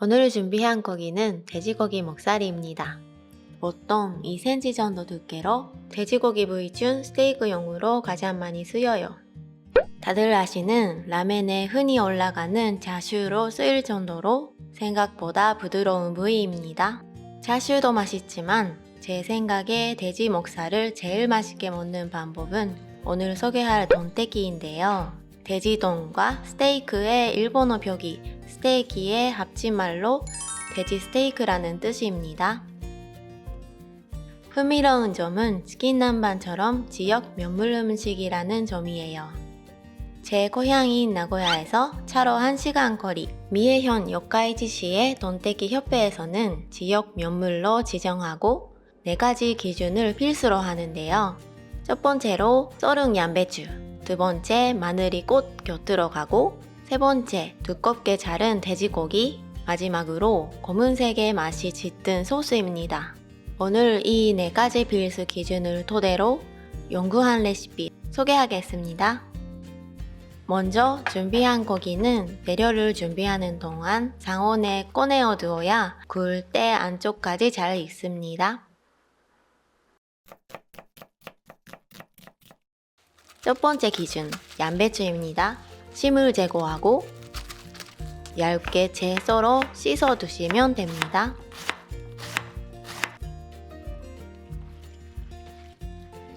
오늘 준비한 고기는 돼지고기 목살이입니다. 보통 2cm 정도 두께로 돼지고기 부위 중 스테이크용으로 가장 많이 쓰여요. 다들 아시는 라멘에 흔히 올라가는 자슈로 쓰일 정도로 생각보다 부드러운 부위입니다. 자슈도 맛있지만 제 생각에 돼지 목살을 제일 맛있게 먹는 방법은 오늘 소개할 돈떼기인데요. 돼지돈과 스테이크의 일본어 표기 스테이키의 합친말로 돼지 스테이크라는 뜻입니다. 흥미로운 점은 치킨 남반처럼 지역 면물 음식이라는 점이에요. 제 고향인 나고야에서 차로 1시간 거리 미에현 요카이지시의 돈떼기 협회에서는 지역 면물로 지정하고 4가지 기준을 필수로 하는데요. 첫 번째로 썰은 양배추, 두 번째 마늘이 꼭 곁들어 가고 세 번째 두껍게 자른 돼지고기, 마지막으로 검은색의 맛이 짙은 소스입니다. 오늘 이 네 가지 필수 기준을 토대로 연구한 레시피 소개하겠습니다. 먼저 준비한 고기는 재료를 준비하는 동안 상온에 꺼내어 두어야 구울 때 안쪽까지 잘 익습니다. 첫 번째 기준, 양배추입니다. 심을 제거하고 얇게 채 썰어 씻어 두시면 됩니다.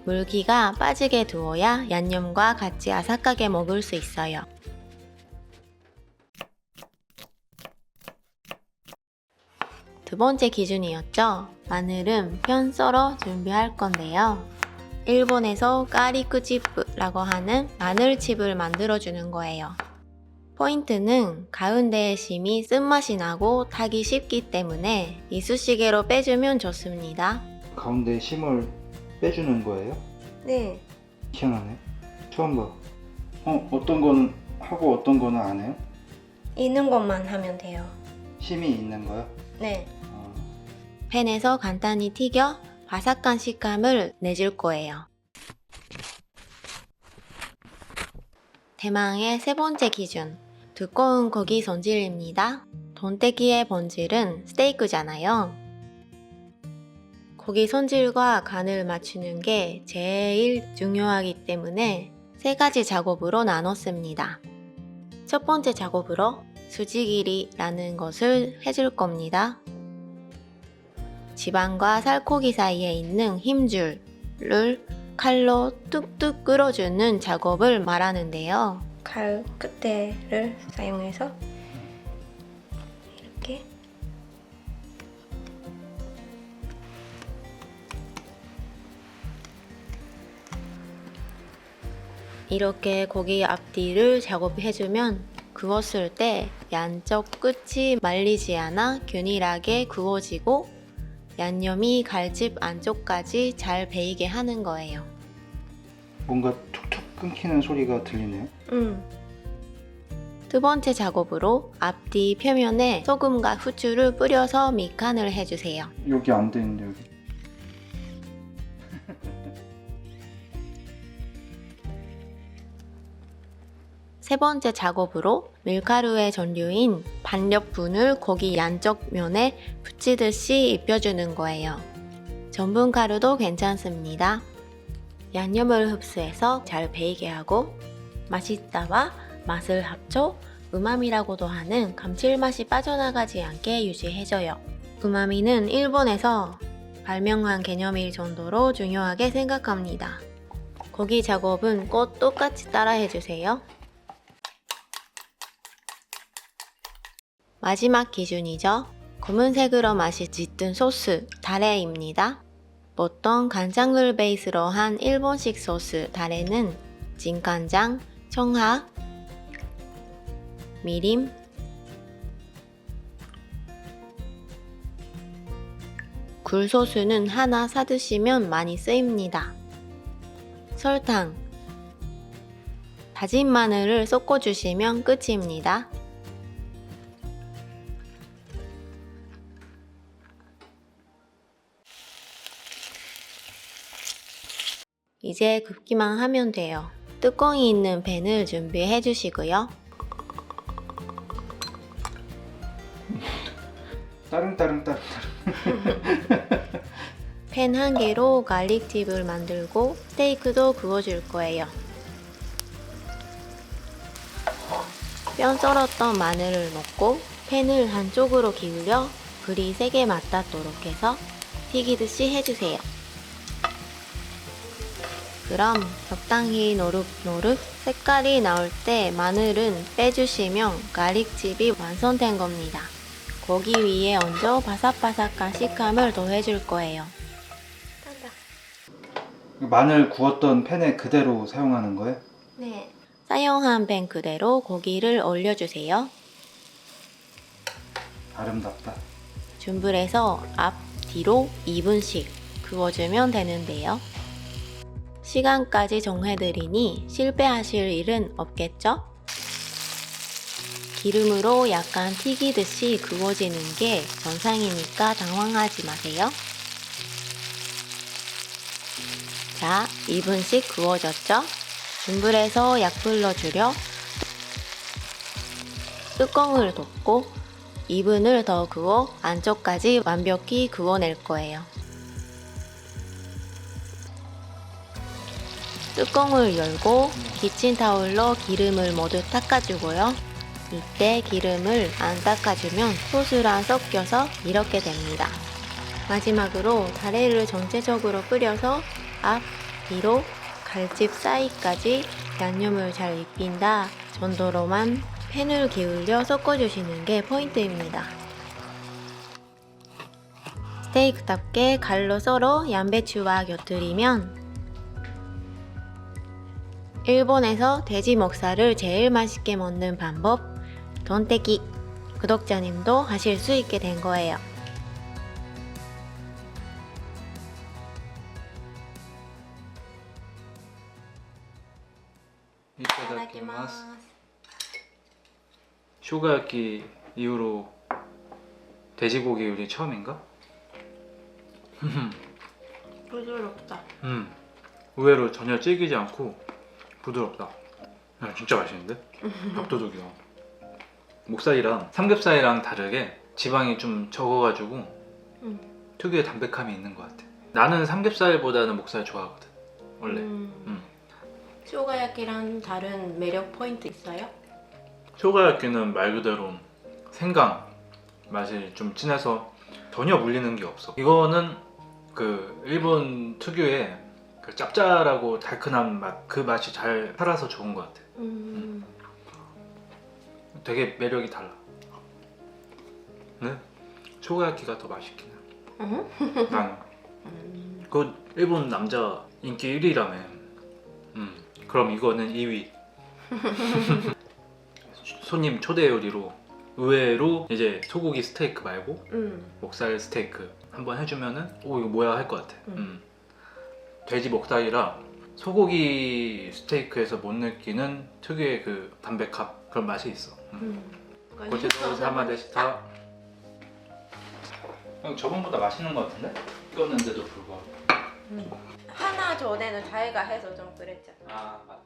물기가 빠지게 두어야 양념과 같이 아삭하게 먹을 수 있어요. 두 번째 기준이었죠. 마늘은 편 썰어 준비할 건데요. 일본에서 까리크치프라고 하는 마늘칩을 만들어주는 거예요. 포인트는 가운데의 심이 쓴맛이 나고 타기 쉽기 때문에 이쑤시개로 빼주면 좋습니다. 가운데 심을 빼주는 거예요? 네. 희한하네. 처음 봐. 어, 어떤 거는 하고 어떤 거는 안 해요? 있는 것만 하면 돼요. 심이 있는 거요? 네. 어, 팬에서 간단히 튀겨 바삭한 식감을 내줄 거예요. 대망의 세 번째 기준. 두꺼운 고기 손질입니다. 돈떼기의 본질은 스테이크잖아요. 고기 손질과 간을 맞추는 게 제일 중요하기 때문에 세 가지 작업으로 나눴습니다. 첫 번째 작업으로 수지 길이라는 것을 해줄 겁니다. 지방과 살코기 사이에 있는 힘줄을 칼로 뚝뚝 끌어주는 작업을 말하는데요. 칼 끝에를 사용해서 이렇게 이렇게 고기 앞뒤를 작업해주면 구웠을 때 양쪽 끝이 말리지 않아 균일하게 구워지고 양념이 갈집 안쪽까지 잘 배이게 하는 거예요. 뭔가 툭툭 끊기는 소리가 들리네요. 음, 두 번째 작업으로 앞뒤 표면에 소금과 후추를 뿌려서 밑간을 해주세요. 여기 안 되는데 여기. 세 번째 작업으로 밀가루의 전류인 반력분을 고기 양쪽 면에 붙이듯이 입혀주는 거예요. 전분 가루도 괜찮습니다. 양념을 흡수해서 잘 배이게 하고 맛있다와 맛을 합쳐 음암이라고도 하는 감칠맛이 빠져나가지 않게 유지해줘요. 음암이는 일본에서 발명한 개념일 정도로 중요하게 생각합니다. 고기 작업은 꼭 똑같이 따라해주세요. 마지막 기준이죠. 검은색으로 맛이 짙은 소스, 다레입니다. 보통 간장을 베이스로 한 일본식 소스 다레는 진간장, 청하, 미림, 굴소스는 하나 사드시면 많이 쓰입니다. 설탕, 다진 마늘을 섞어주시면 끝입니다. 이제 굽기만 하면 돼요. 뚜껑이 있는 팬을 준비해 주시고요. 따릉따릉 따릉. 팬한 개로 갈릭칩을 만들고 스테이크도 구워줄 거예요. 뼈 썰었던 마늘을 넣고 팬을 한쪽으로 기울여 불이 세게 맞닿도록 해서 튀기듯이 해주세요. 그럼 적당히 노릇노릇 색깔이 나올 때 마늘은 빼주시면 갈릭칩이 완성된 겁니다. 고기 위에 얹어 바삭바삭한 식감을 더해줄 거예요. 마늘 구웠던 팬에 그대로 사용하는 거예요? 네. 사용한 팬 그대로 고기를 올려주세요. 아름답다. 준불에서 앞, 뒤로 2분씩 구워주면 되는데요. 시간까지 정해드리니 실패하실 일은 없겠죠? 기름으로 약간 튀기듯이 구워지는 게 정상이니까 당황하지 마세요. 자, 2분씩 구워졌죠? 중불에서 약불로 줄여 뚜껑을 덮고 2분을 더 구워 안쪽까지 완벽히 구워낼 거예요. 뚜껑을 열고 키친타올로 기름을 모두 닦아주고요. 이때 기름을 안 닦아주면 소스랑 섞여서 이렇게 됩니다. 마지막으로 타레를 전체적으로 뿌려서 앞, 뒤로 갈집 사이까지 양념을 잘 입힌다 정도로만 팬을 기울여 섞어주시는 게 포인트입니다. 스테이크답게 갈로 썰어 양배추와 곁들이면 일본에서 돼지 목살을 제일 맛있게 먹는 방법 돈떼기 구독자님도 하실 수 있게 된 거예요. 이따다키마스. 쇼가야키 이후로 돼지고기 요리 처음인가? 부드럽다. 음. 의외로 전혀 질기지 않고 부드럽다. 야, 진짜 맛있는데? 밥도둑이야. 목살이랑 삼겹살이랑 다르게 지방이 좀 적어가지고 음. 특유의 담백함이 있는 것 같아. 나는 삼겹살보다는 목살 좋아하거든. 원래. 음. 음. 쇼가야키랑 다른 매력 포인트 있어요? 쇼가야끼는 말 그대로 생강 맛이 좀 진해서 전혀 물리는 게 없어. 이거는 그 일본 특유의 그 짭짤하고 달큰한 맛, 그 맛이 잘 살아서 좋은 것 같아. 음. 되게 매력이 달라. 네? 쇼가야끼가 더 맛있긴 해. 음. 나는. 음. 그 일본 남자 인기 1위라며. 음. 그럼 이거는 2위. 손님 초대 요리로 의외로 이제 소고기 스테이크 말고 음. 목살 스테이크 한번 해주면은 오 이거 뭐야 할 것 같아. 음. 음. 돼지 목살이라 소고기 스테이크에서 못 느끼는 특유의 그 담백함 그런 맛이 있어. 음. 음. 고치도 사마데시타. 형 저번보다 맛있는 것 같은데? 익었는데도 불구하고. 하나 전에는 자기가 해서 좀 그랬잖아. 아 맞다.